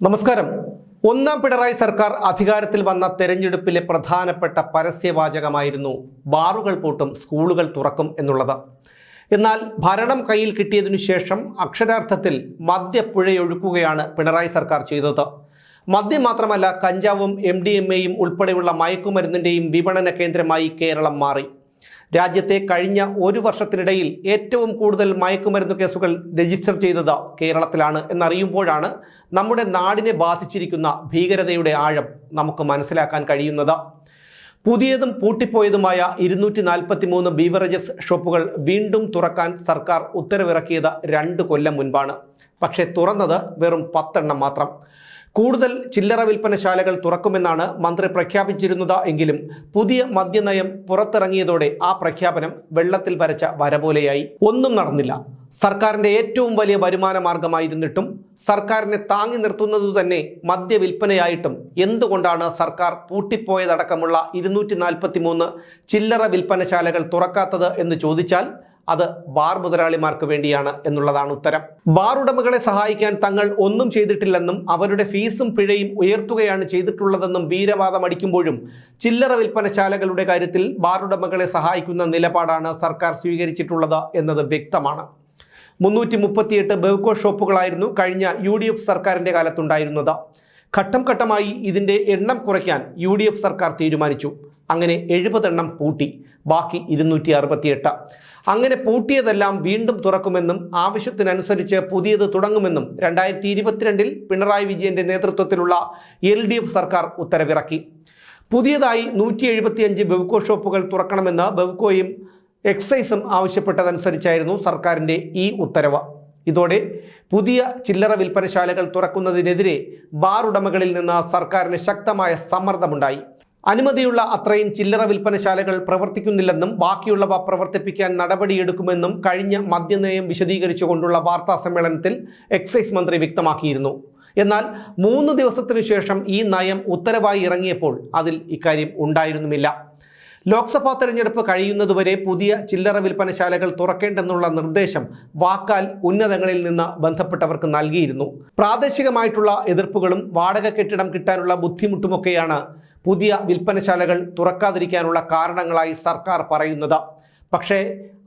നമസ്കാരം. ഒന്നാം പിണറായി സർക്കാർ അധികാരത്തിൽ വന്ന തെരഞ്ഞെടുപ്പിലെ പ്രധാനപ്പെട്ട പരസ്യവാചകമായിരുന്നു ബാറുകൾ പൂട്ടും സ്കൂളുകൾ തുറക്കും എന്നുള്ളത്. എന്നാൽ ഭരണം കയ്യിൽ കിട്ടിയതിനു ശേഷം അക്ഷരാർത്ഥത്തിൽ മദ്യപ്പുഴയൊഴുക്കുകയാണ് പിണറായി സർക്കാർ ചെയ്തത്. മദ്യം മാത്രമല്ല കഞ്ചാവും എം ഡി എം എയും ഉൾപ്പെടെയുള്ള മയക്കുമരുന്നിന്റെയും വിപണന കേന്ദ്രമായി കേരളം മാറി. രാജ്യത്തെ കഴിഞ്ഞ ഒരു വർഷത്തിനിടയിൽ ഏറ്റവും കൂടുതൽ മയക്കുമരുന്ന് കേസുകൾ രജിസ്റ്റർ ചെയ്തത് കേരളത്തിലാണ് എന്നറിയുമ്പോഴാണ് നമ്മുടെ നാടിനെ ബാധിച്ചിരിക്കുന്ന ഭീകരതയുടെ ആഴം നമുക്ക് മനസ്സിലാക്കാൻ കഴിയുന്നത്. പുതിയതും പൂട്ടിപ്പോയതുമായ ഇരുന്നൂറ്റി നാൽപ്പത്തി മൂന്ന് ബീവറേജസ് ഷോപ്പുകൾ വീണ്ടും തുറക്കാൻ സർക്കാർ ഉത്തരവിറക്കിയത് രണ്ട് കൊല്ലം മുൻപാണ്. പക്ഷേ തുറന്നത് വെറും പത്തെണ്ണം മാത്രം. കൂടുതൽ ചില്ലറ വിൽപ്പനശാലകൾ തുറക്കുമെന്നാണ് മന്ത്രി പ്രഖ്യാപിച്ചിരുന്നത് എങ്കിലും പുതിയ മദ്യനയം പുറത്തിറങ്ങിയതോടെ ആ പ്രഖ്യാപനം വെള്ളത്തിൽ വരച്ച വര പോലെയായി ഒന്നും നടന്നില്ല. സർക്കാരിന്റെ ഏറ്റവും വലിയ വരുമാന മാർഗമായിരുന്നിട്ടും സർക്കാരിനെ താങ്ങി നിർത്തുന്നത് തന്നെ മദ്യവിൽപ്പനയായിട്ടും എന്തുകൊണ്ടാണ് സർക്കാർ പൂട്ടിപ്പോയതടക്കമുള്ള ഇരുന്നൂറ്റി നാൽപ്പത്തി മൂന്ന് ചില്ലറ വിൽപ്പനശാലകൾ തുറക്കാത്തത് എന്ന് ചോദിച്ചാൽ അത് ബാർ മുതലാളിമാർക്ക് വേണ്ടിയാണ് എന്നുള്ളതാണ് ഉത്തരം. ബാർ ഉടമകളെ സഹായിക്കാൻ തങ്ങൾ ഒന്നും ചെയ്തിട്ടില്ലെന്നും അവരുടെ ഫീസും പിഴയും ഉയർത്തുകയാണ് ചെയ്തിട്ടുള്ളതെന്നും വീരവാദം അടിക്കുമ്പോഴും ചില്ലറ വിൽപ്പനശാലകളുടെ കാര്യത്തിൽ ബാർ ഉടമകളെ സഹായിക്കുന്ന നിലപാടാണ് സർക്കാർ സ്വീകരിച്ചിട്ടുള്ളത് എന്നത് വ്യക്തമാണ്. മുന്നൂറ്റി മുപ്പത്തിയെട്ട് ബെവ്കോ ഷോപ്പുകളായിരുന്നു കഴിഞ്ഞ യു ഡി എഫ് സർക്കാരിന്റെ കാലത്തുണ്ടായിരുന്നത്. ഘട്ടം ഘട്ടമായി ഇതിന്റെ എണ്ണം കുറയ്ക്കാൻ യു ഡി എഫ് സർക്കാർ തീരുമാനിച്ചു. അങ്ങനെ എഴുപതെണ്ണം പൂട്ടി. ബാക്കി ഇരുന്നൂറ്റി അറുപത്തിയെട്ട് അങ്ങനെ പൂട്ടിയതെല്ലാം വീണ്ടും തുറക്കുമെന്നും ആവശ്യത്തിനനുസരിച്ച് പുതിയത് തുടങ്ങുമെന്നും രണ്ടായിരത്തി ഇരുപത്തിരണ്ടിൽ പിണറായി വിജയന്റെ നേതൃത്വത്തിലുള്ള എൽ ഡി എഫ് സർക്കാർ ഉത്തരവിറക്കി. പുതിയതായി നൂറ്റി എഴുപത്തിയഞ്ച് ബെവ്കോ ഷോപ്പുകൾ തുറക്കണമെന്ന് ബെവ്കോയും എക്സൈസും ആവശ്യപ്പെട്ടതനുസരിച്ചായിരുന്നു സർക്കാരിന്റെ ഈ ഉത്തരവ്. ഇതോടെ പുതിയ ചില്ലറ വിൽപ്പനശാലകൾ തുറക്കുന്നതിനെതിരെ ബാർ ഉടമകളിൽ നിന്ന് സർക്കാരിന് ശക്തമായ സമ്മർദ്ദമുണ്ടായി. അനുമതിയുള്ള അത്രയും ചില്ലറ വിൽപ്പനശാലകൾ പ്രവർത്തിക്കുന്നില്ലെന്നും ബാക്കിയുള്ളവ പ്രവർത്തിപ്പിക്കാൻ നടപടിയെടുക്കുമെന്നും കഴിഞ്ഞ മദ്യനയം വിശദീകരിച്ചുകൊണ്ടുള്ള വാർത്താ സമ്മേളനത്തിൽ എക്സൈസ് മന്ത്രി വ്യക്തമാക്കിയിരുന്നു. എന്നാൽ മൂന്ന് ദിവസത്തിനു ശേഷം ഈ നയം ഉത്തരവായി ഇറങ്ങിയപ്പോൾ അതിൽ ഇക്കാര്യം ഉണ്ടായിരുന്നുമില്ല. ലോക്സഭാ തെരഞ്ഞെടുപ്പ് കഴിയുന്നതുവരെ പുതിയ ചില്ലറ വിൽപ്പനശാലകൾ തുറക്കേണ്ടെന്നുള്ള നിർദ്ദേശം വാക്കാൽ ഉന്നതങ്ങളിൽ നിന്ന് ബന്ധപ്പെട്ടവർക്ക് നൽകിയിരുന്നു. പ്രാദേശികമായിട്ടുള്ള എതിർപ്പുകളും വാടക കെട്ടിടം കിട്ടാനുള്ള ബുദ്ധിമുട്ടുമൊക്കെയാണ് പുതിയ വിൽപ്പനശാലകൾ തുറക്കാതിരിക്കാനുള്ള കാരണങ്ങളായി സർക്കാർ പറയുന്നത്. പക്ഷേ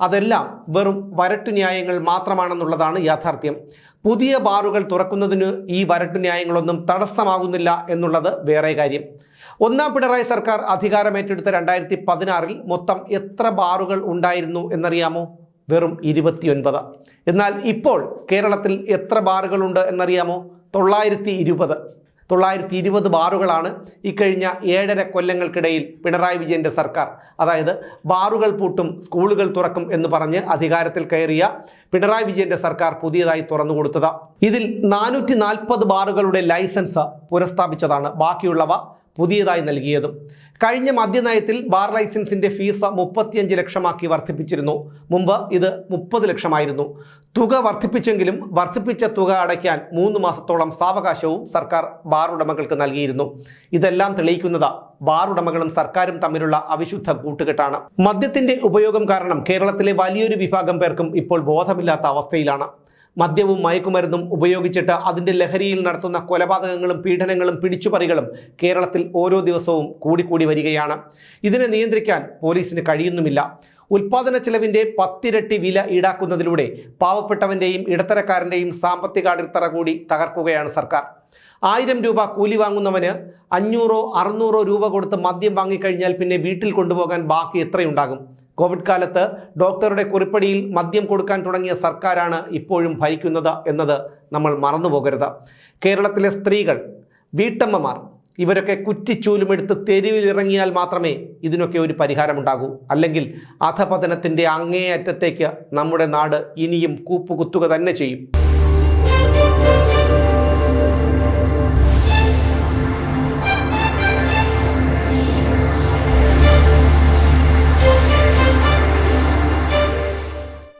അതെല്ലാം വെറും വരട്ടു ന്യായങ്ങൾ മാത്രമാണെന്നുള്ളതാണ് യാഥാർത്ഥ്യം. പുതിയ ബാറുകൾ തുറക്കുന്നതിന് ഈ വരട്ടു ന്യായങ്ങളൊന്നും തടസ്സമാകുന്നില്ല എന്നുള്ളത് വേറെ കാര്യം. ഒന്നാം പിണറായി സർക്കാർ അധികാരമേറ്റെടുത്ത രണ്ടായിരത്തി പതിനാറിൽ മൊത്തം എത്ര ബാറുകൾ ഉണ്ടായിരുന്നു എന്നറിയാമോ? വെറും ഇരുപത്തിയൊൻപത്. എന്നാൽ ഇപ്പോൾ കേരളത്തിൽ എത്ര ബാറുകളുണ്ട് എന്നറിയാമോ? തൊള്ളായിരത്തി ഇരുപത്. തൊള്ളായിരത്തി ഇരുപത് ബാറുകളാണ് ഇക്കഴിഞ്ഞ ഏഴര കൊല്ലങ്ങൾക്കിടയിൽ പിണറായി വിജയന്റെ സർക്കാർ. അതായത് ബാറുകൾ പൂട്ടും സ്കൂളുകൾ തുറക്കും എന്ന് പറഞ്ഞ് അധികാരത്തിൽ കയറിയ പിണറായി വിജയന്റെ സർക്കാർ പുതിയതായി തുറന്നു കൊടുത്തത്. ഇതിൽ നാനൂറ്റി ബാറുകളുടെ ലൈസൻസ് പുനഃസ്ഥാപിച്ചതാണ്. ബാക്കിയുള്ളവ പുതിയതായി നൽകിയതും. കഴിഞ്ഞ മദ്യനയത്തിൽ ബാർ ലൈസൻസിന്റെ ഫീസ് മുപ്പത്തിയഞ്ച് ലക്ഷമാക്കി വർദ്ധിപ്പിച്ചിരുന്നു. മുമ്പ് ഇത് മുപ്പത് ലക്ഷമായിരുന്നു. തുക വർദ്ധിപ്പിച്ചെങ്കിലും വർദ്ധിപ്പിച്ച തുക അടയ്ക്കാൻ മൂന്ന് മാസത്തോളം സാവകാശവും സർക്കാർ ബാർ ഉടമകൾക്ക് നൽകിയിരുന്നു. ഇതെല്ലാം തെളിയിക്കുന്നത് ബാർ ഉടമകളും സർക്കാരും തമ്മിലുള്ള അവിശുദ്ധ കൂട്ടുകെട്ടാണ്. മദ്യത്തിന്റെ ഉപയോഗം കാരണം കേരളത്തിലെ വലിയൊരു വിഭാഗം പേർക്കും ഇപ്പോൾ ബോധമില്ലാത്ത അവസ്ഥയിലാണ്. മദ്യവും മയക്കുമരുന്നും ഉപയോഗിച്ചിട്ട് അതിന്റെ ലഹരിയിൽ നടത്തുന്ന കൊലപാതകങ്ങളും പീഡനങ്ങളും പിടിച്ചുപറികളും കേരളത്തിൽ ഓരോ ദിവസവും കൂടിക്കൂടി വരികയാണ്. ഇതിനെ നിയന്ത്രിക്കാൻ പോലീസിന് കഴിയുന്നുമില്ല. ഉൽപാദന ചെലവിന്റെ പത്തിരട്ടി വില ഈടാക്കുന്നതിലൂടെ പാവപ്പെട്ടവന്റെയും ഇടത്തരക്കാരന്റെയും സാമ്പത്തിക അടിത്തറ കൂടി തകർക്കുകയാണ് സർക്കാർ. ആയിരം രൂപ കൂലി വാങ്ങുന്നവന് അഞ്ഞൂറോ അറുന്നൂറോ രൂപ കൊടുത്ത് മദ്യം വാങ്ങിക്കഴിഞ്ഞാൽ പിന്നെ വീട്ടിൽ കൊണ്ടുപോകാൻ ബാക്കി എത്രയുണ്ടാകും? കോവിഡ് കാലത്ത് ഡോക്ടറുടെ കുറിപ്പടിയിൽ മദ്യം കൊടുക്കാൻ തുടങ്ങിയ സർക്കാരാണ് ഇപ്പോഴും ഭരിക്കുന്നത് എന്നത് നമ്മൾ മറന്നുപോകരുത്. കേരളത്തിലെ സ്ത്രീകൾ വീട്ടമ്മമാർ ഇവരൊക്കെ കുറ്റിച്ചൂലുമെടുത്ത് തെരുവിലിറങ്ങിയാൽ മാത്രമേ ഇതിനൊക്കെ ഒരു പരിഹാരമുണ്ടാകൂ. അല്ലെങ്കിൽ അധപതനത്തിന്റെ അങ്ങേയറ്റത്തേക്ക് നമ്മുടെ നാട് ഇനിയും കൂപ്പുകുത്തുക തന്നെ ചെയ്യും.